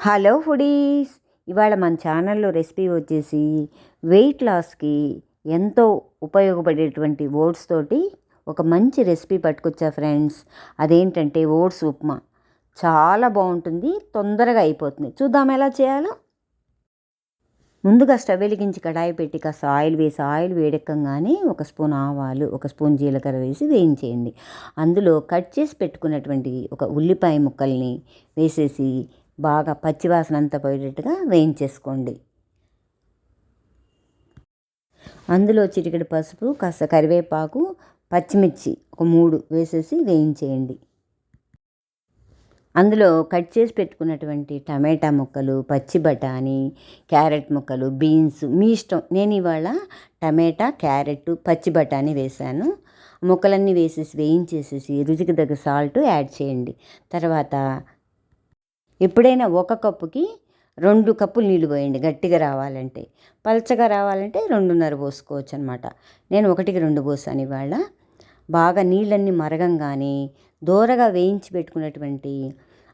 Hello foodies ఇవాళ మన ఛానల్లో రెసిపీ వచ్చేసి వెయిట్ లాస్కి ఎంతో ఉపయోగపడేటువంటి ఓట్స్ తోటి ఒక మంచి రెసిపీ పట్టుకొచ్చా ఫ్రెండ్స్. అదేంటంటే ఓట్స్ ఉప్మా. చాలా బాగుంటుంది తొందరగా అయిపోతుంది. చూద్దాం ఎలా చేయాలో. ముందుగా స్టవ్ వెలిగించి కడాయి పెట్టి కాస్త ఆయిల్ వేసి ఆయిల్ వేడెక్కగానే ఒక స్పూన్ ఆవాలు ఒక స్పూన్ జీలకర్ర వేసి వేయించేయండి. అందులో కట్ చేసి పెట్టుకున్నటువంటి ఒక ఉల్లిపాయ ముక్కల్ని వేసేసి బాగా పచ్చివాసన అంతా పోయేటట్టుగా వేయించేసుకోండి. అందులో చిటికెడు పసుపు కాస్త కరివేపాకు పచ్చిమిర్చి ఒక మూడు వేసేసి వేయించేయండి. అందులో కట్ చేసి పెట్టుకున్నటువంటి టమాటా ముక్కలు పచ్చి బఠానీ క్యారెట్ ముక్కలు బీన్స్ మీ ఇష్టం. నేను ఇవాళ టమాటా క్యారెట్ పచ్చి బఠానీ వేశాను. ముక్కలన్నీ వేసేసి వేయించేసేసి రుచికి తగ్గ సాల్ట్ యాడ్ చేయండి. తర్వాత ఎప్పుడైనా ఒక కప్పుకి రెండు కప్పులు నీళ్ళు పోయండి గట్టిగా రావాలంటే. పలచగా రావాలంటే రెండున్నర పోసుకోవచ్చు అనమాట నేను ఒకటికి రెండు పోసాను ఇవాళ. బాగా నీళ్ళన్నీ మరగంగానే దూరగా వేయించి పెట్టుకున్నటువంటి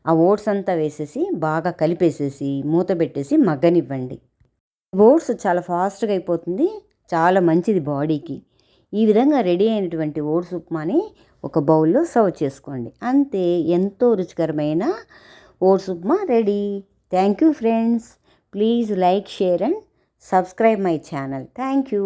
ఆ ఓట్స్ అంతా వేసేసి బాగా కలిపేసేసి మూత పెట్టేసి మగ్గనివ్వండి. ఓట్స్ చాలా ఫాస్ట్గా అయిపోతుంది చాలా మంచిది బాడీకి. ఈ విధంగా రెడీ అయినటువంటి ఓట్స్ ఉప్మాని ఒక బౌల్లో సర్వ్ చేసుకోండి. అంతే ఎంతో రుచికరమైన oats upma ready. Thank you friends please like share and subscribe my channel thank you